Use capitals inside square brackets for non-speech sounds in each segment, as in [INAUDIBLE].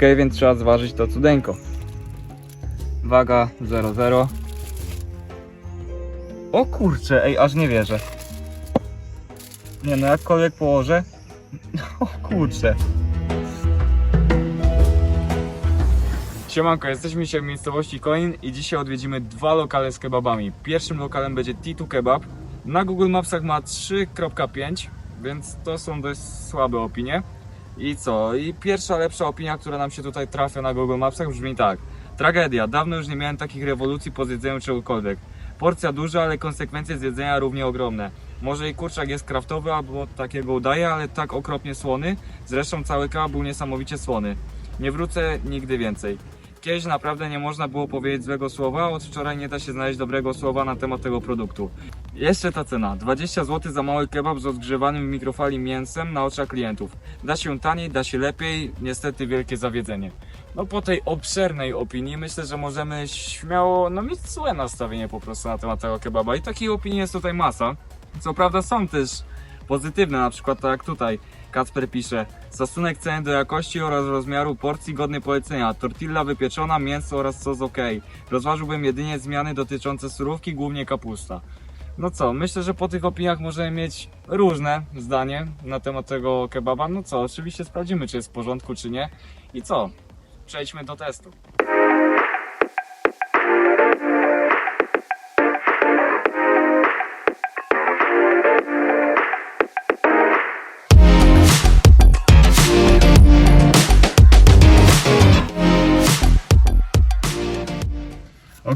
Więc trzeba zważyć to cudeńko. Waga 0,0. O kurczę, ej, aż nie wierzę. Nie no, jakkolwiek położę. [LAUGHS] O kurczę. Siemanko, jesteśmy dzisiaj w miejscowości Konin i dzisiaj odwiedzimy dwa lokale z kebabami. Pierwszym lokalem będzie Titu Kebab. Na Google Mapsach ma 3.5, więc to są dość słabe opinie. I co? I pierwsza lepsza opinia, która nam się tutaj trafia na Google Mapsach brzmi tak. Tragedia, dawno już nie miałem takich rewolucji po zjedzeniu czegokolwiek. Porcja duża, ale konsekwencje z jedzenia równie ogromne. Może i kurczak jest kraftowy, albo takiego udaje, ale tak okropnie słony. Zresztą cały kebab był niesamowicie słony. Nie wrócę nigdy więcej. Kiedyś naprawdę nie można było powiedzieć złego słowa, od wczoraj nie da się znaleźć dobrego słowa na temat tego produktu. Jeszcze ta cena. 20 zł za mały kebab z odgrzewanym w mikrofali mięsem na oczach klientów. Da się taniej, da się lepiej, niestety wielkie zawiedzenie. No po tej obszernej opinii myślę, że możemy śmiało no, mieć złe nastawienie po prostu na temat tego kebaba. I takich opinii jest tutaj masa. Co prawda są też pozytywne, na przykład tak jak tutaj. Kacper pisze, stosunek ceny do jakości oraz rozmiaru porcji godny polecenia, tortilla wypieczona, mięso oraz sos ok. Rozważyłbym jedynie zmiany dotyczące surówki, głównie kapusta. No co, myślę, że po tych opiniach możemy mieć różne zdanie na temat tego kebaba. No co, oczywiście sprawdzimy, czy jest w porządku, czy nie. I co? Przejdźmy do testu.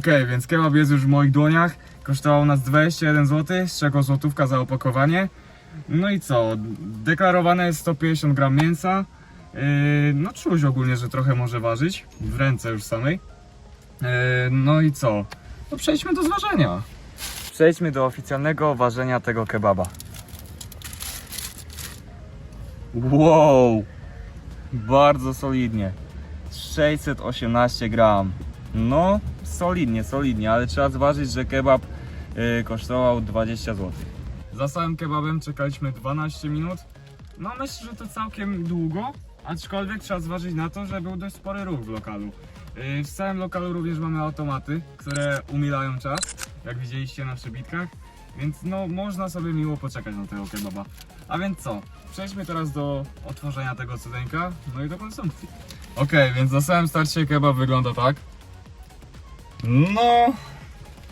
Ok, więc kebab jest już w moich dłoniach. Kosztował nas 21 zł, z czego złotówka za opakowanie. No i co? Deklarowane jest 150 gram mięsa. Yy, no czuć ogólnie, że trochę może ważyć. W ręce już samej. Yy, no i co? No przejdźmy do zważenia. Przejdźmy do oficjalnego ważenia tego kebaba. Wow! Bardzo solidnie. 618 gram. No, solidnie, solidnie, ale trzeba zważyć, że kebab y, kosztował 20 zł. Za samym kebabem czekaliśmy 12 minut. No myślę, że to całkiem długo, aczkolwiek trzeba zważyć na to, że był dość spory ruch w lokalu. Y, w całym lokalu również mamy automaty, które umilają czas, jak widzieliście na przebitkach. Więc no, można sobie miło poczekać na tego kebaba. A więc co? Przejdźmy teraz do otworzenia tego cudeńka, no i do konsumpcji. Ok, więc na samym starcie kebab wygląda tak. No,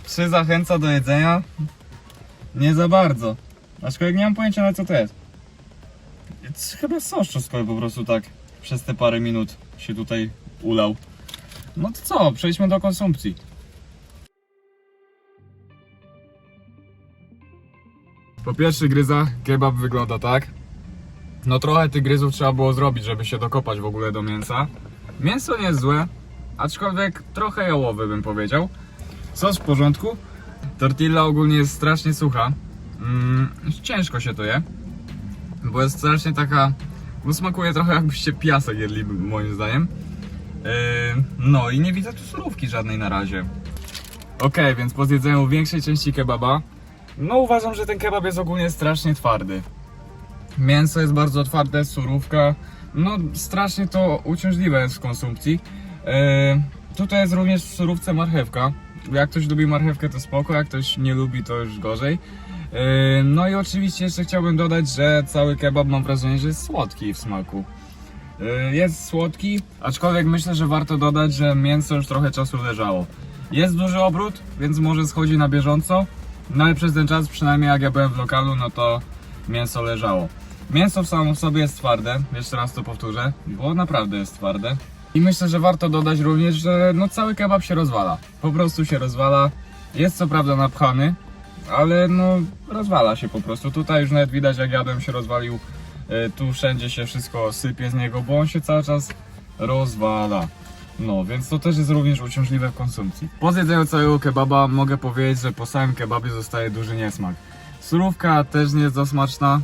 czy zachęca do jedzenia? Nie za bardzo. Aczkolwiek nie mam pojęcia na co to jest. Chyba sos czosnkowy po prostu tak przez te parę minut się tutaj ulał. No to co, przejdźmy do konsumpcji. Po pierwszych gryzach kebab wygląda tak. No trochę tych gryzów trzeba było zrobić, żeby się dokopać w ogóle do mięsa. Mięso nie jest złe, aczkolwiek trochę jałowy bym powiedział. Sos w porządku. Tortilla ogólnie jest strasznie sucha. Mm, ciężko się to je, bo jest strasznie taka... No smakuje trochę jakbyście piasek jedli moim zdaniem. Yy, no i nie widzę tu surówki żadnej na razie. Ok, więc po zjedzeniu większej części kebaba, no uważam, że ten kebab jest ogólnie strasznie twardy. Mięso jest bardzo twarde, surówka, no strasznie to uciążliwe jest w konsumpcji. Yy, tutaj jest również w surówce marchewka. Jak ktoś lubi marchewkę to spoko, jak ktoś nie lubi to już gorzej. Yy, no i oczywiście jeszcze chciałbym dodać, że cały kebab mam wrażenie, że jest słodki w smaku. Yy, Jest słodki, aczkolwiek myślę, że warto dodać, że mięso już trochę czasu leżało. Jest duży obrót, więc może schodzi na bieżąco, no ale przez ten czas, przynajmniej jak ja byłem w lokalu, no to mięso leżało. Mięso w samym sobie jest twarde, jeszcze raz to powtórzę, bo naprawdę jest twarde. I myślę, że warto dodać również, że no cały kebab się rozwala. Po prostu się rozwala. Jest co prawda napchany, ale no rozwala się po prostu. Tutaj już nawet widać jak jadłem się rozwalił. E, Tu wszędzie się wszystko sypie z niego, bo on się cały czas rozwala. No, więc to też jest również uciążliwe w konsumpcji. Po zjedzeniu całego kebaba mogę powiedzieć, że po samym kebabie zostaje duży niesmak. Surówka też nie jest za smaczna.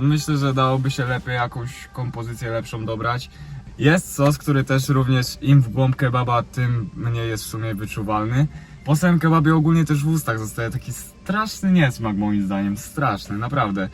Myślę, że dałoby się lepiej jakąś kompozycję lepszą dobrać. Jest sos, który też również im w głąb kebaba, tym mniej jest w sumie wyczuwalny. Po samym kebabie ogólnie też w ustach zostaje taki straszny niesmak moim zdaniem, straszny, naprawdę.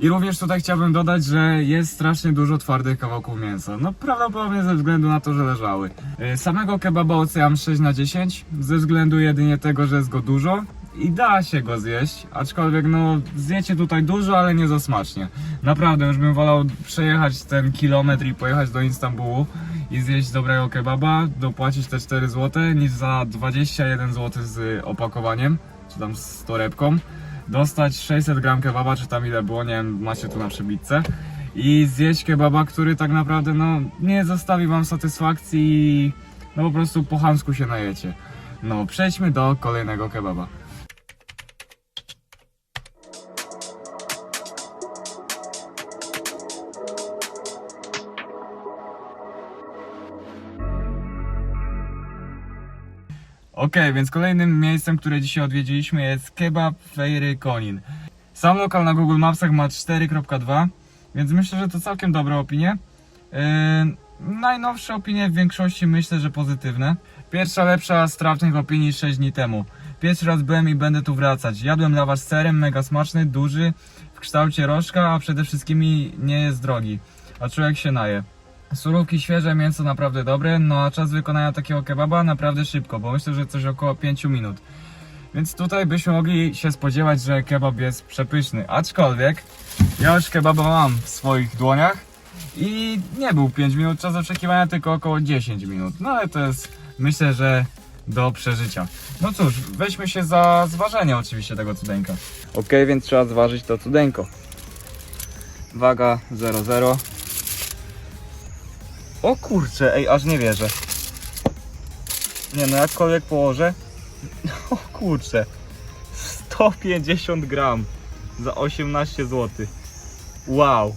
I również tutaj chciałbym dodać, że jest strasznie dużo twardych kawałków mięsa. No prawdopodobnie ze względu na to, że leżały. Y, Samego kebaba oceniam 6 na 10, ze względu jedynie tego, że jest go dużo i da się go zjeść, aczkolwiek no zjecie tutaj dużo, ale nie za smacznie. Naprawdę już bym wolał przejechać ten kilometr i pojechać do Istanbulu i zjeść dobrego kebaba, dopłacić te 4 zł niż za 21 zł z opakowaniem, czy tam z torebką, dostać 600 gram kebaba, czy tam ile było, nie wiem, macie tu na przebitce i zjeść kebaba, który tak naprawdę no nie zostawi wam satysfakcji i no po prostu po chamsku się najecie. No, przejdźmy do kolejnego kebaba. Okej, więc kolejnym miejscem, które dzisiaj odwiedziliśmy jest Kebab Fejry Konin. Sam lokal na Google Mapsach ma 4.2, więc myślę, że to całkiem dobre opinie. Yy, najnowsze opinie w większości myślę, że pozytywne. Pierwsza lepsza z trafnych opinii 6 dni temu. Pierwszy raz byłem i będę tu wracać. Jadłem lawasz z serem, mega smaczny, duży, w kształcie rożka, a przede wszystkim nie jest drogi. A człowiek się naje. Surówki świeże, mięso naprawdę dobre, no a czas wykonania takiego kebaba naprawdę szybko, bo myślę, że coś około 5 minut. Więc tutaj byśmy mogli się spodziewać, że kebab jest przepyszny. Aczkolwiek ja już kebaba mam w swoich dłoniach i nie był 5 minut czas oczekiwania, tylko około 10 minut. No ale to jest myślę, że do przeżycia. No cóż, weźmy się za zważenie oczywiście tego cudeńka. Ok, więc trzeba zważyć to cudeńko. Waga 00. O kurczę, ej, aż nie wierzę. Nie no, jakkolwiek położę. [LAUGHS] O kurczę. 150 gram za 18 zł. Wow.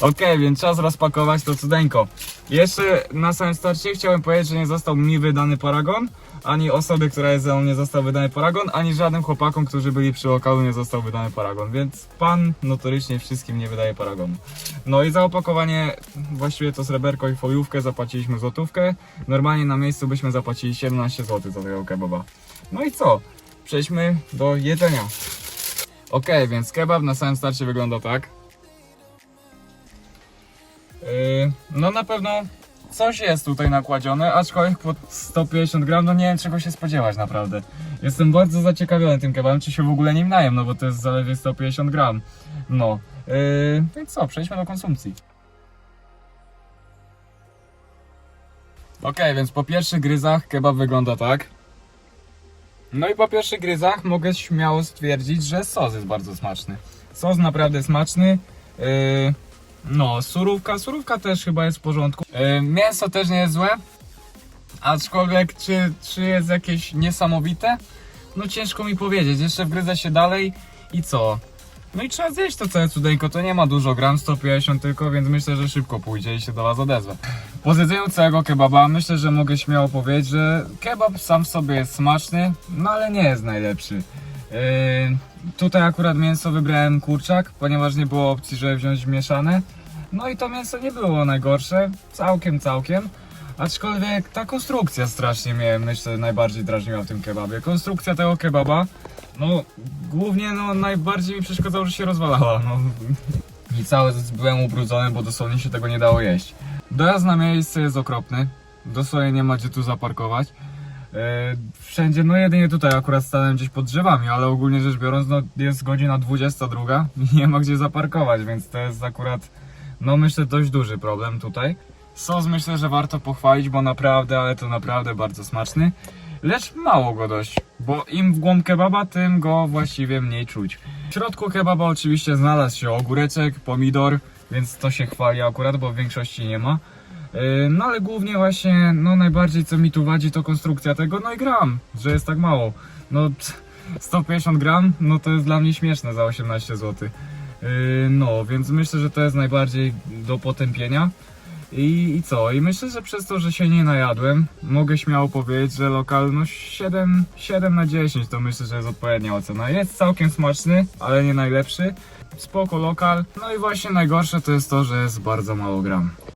Okej, więc czas rozpakować to cudeńko. Jeszcze na samym starcie chciałem powiedzieć, że nie został mi wydany paragon, ani osobie, która jest ze mną nie został wydany paragon, ani żadnym chłopakom, którzy byli przy lokalu nie został wydany paragon, więc pan notorycznie wszystkim nie wydaje paragonu. No i za opakowanie, właściwie to sreberko i foliówkę zapłaciliśmy złotówkę. Normalnie na miejscu byśmy zapłacili 17 zł za tego kebaba. No i co? Przejdźmy do jedzenia. Ok, więc kebab na samym starcie wygląda tak. Yy, no na pewno coś jest tutaj nakładzione, aczkolwiek po 150 gram, no nie wiem czego się spodziewać naprawdę. Jestem bardzo zaciekawiony tym kebabem, czy się w ogóle nim najem, no bo to jest zaledwie 150 gram. No, yy, więc co, przejdźmy do konsumpcji. Ok, więc po pierwszych gryzach kebab wygląda tak. No i po pierwszych gryzach mogę śmiało stwierdzić, że sos jest bardzo smaczny. Sos naprawdę smaczny. Yy, no, surówka, surówka też chyba jest w porządku. Yy, mięso też nie jest złe. Aczkolwiek, czy, czy jest jakieś niesamowite? No ciężko mi powiedzieć. Jeszcze wgryzę się dalej i co? No i trzeba zjeść to całe cudeńko. To nie ma dużo gram, 150 tylko, więc myślę, że szybko pójdzie i się do Was odezwę. Po zjedzeniu całego kebaba myślę, że mogę śmiało powiedzieć, że kebab sam w sobie jest smaczny, no ale nie jest najlepszy. Yy, tutaj akurat mięso wybrałem kurczak, ponieważ nie było opcji, żeby wziąć mieszane. No i to mięso nie było najgorsze, całkiem, całkiem. Aczkolwiek ta konstrukcja strasznie mnie, myślę, najbardziej drażniła w tym kebabie. Konstrukcja tego kebaba, no głównie no najbardziej mi przeszkadzało, że się rozwalała. No. I cały byłem ubrudzony, bo dosłownie się tego nie dało jeść. Dojazd na miejsce jest okropny. Dosłownie nie ma gdzie tu zaparkować. E, Wszędzie, no jedynie tutaj akurat stanąłem gdzieś pod drzewami, ale ogólnie rzecz biorąc, no jest godzina 22 i nie ma gdzie zaparkować, więc to jest akurat, no myślę, dość duży problem tutaj. Sos myślę, że warto pochwalić, bo naprawdę, ale to naprawdę bardzo smaczny. Lecz mało go dość, bo im w głąb kebaba, tym go właściwie mniej czuć. W środku kebaba oczywiście znalazł się ogóreczek, pomidor, więc to się chwali akurat, bo w większości nie ma. Yy, No ale głównie właśnie, no najbardziej co mi tu wadzi to konstrukcja tego, no i gram, że jest tak mało. No [LAUGHS] pff, 150 gram, no to jest dla mnie śmieszne za 18 zł. Yy, No, więc myślę, że to jest najbardziej do potępienia. I, I co? I myślę, że przez to, że się nie najadłem, mogę śmiało powiedzieć, że lokal no 7, 7 na 10 to myślę, że jest odpowiednia ocena. Jest całkiem smaczny, ale nie najlepszy. Spoko lokal. No i właśnie najgorsze to jest to, że jest bardzo mało gram.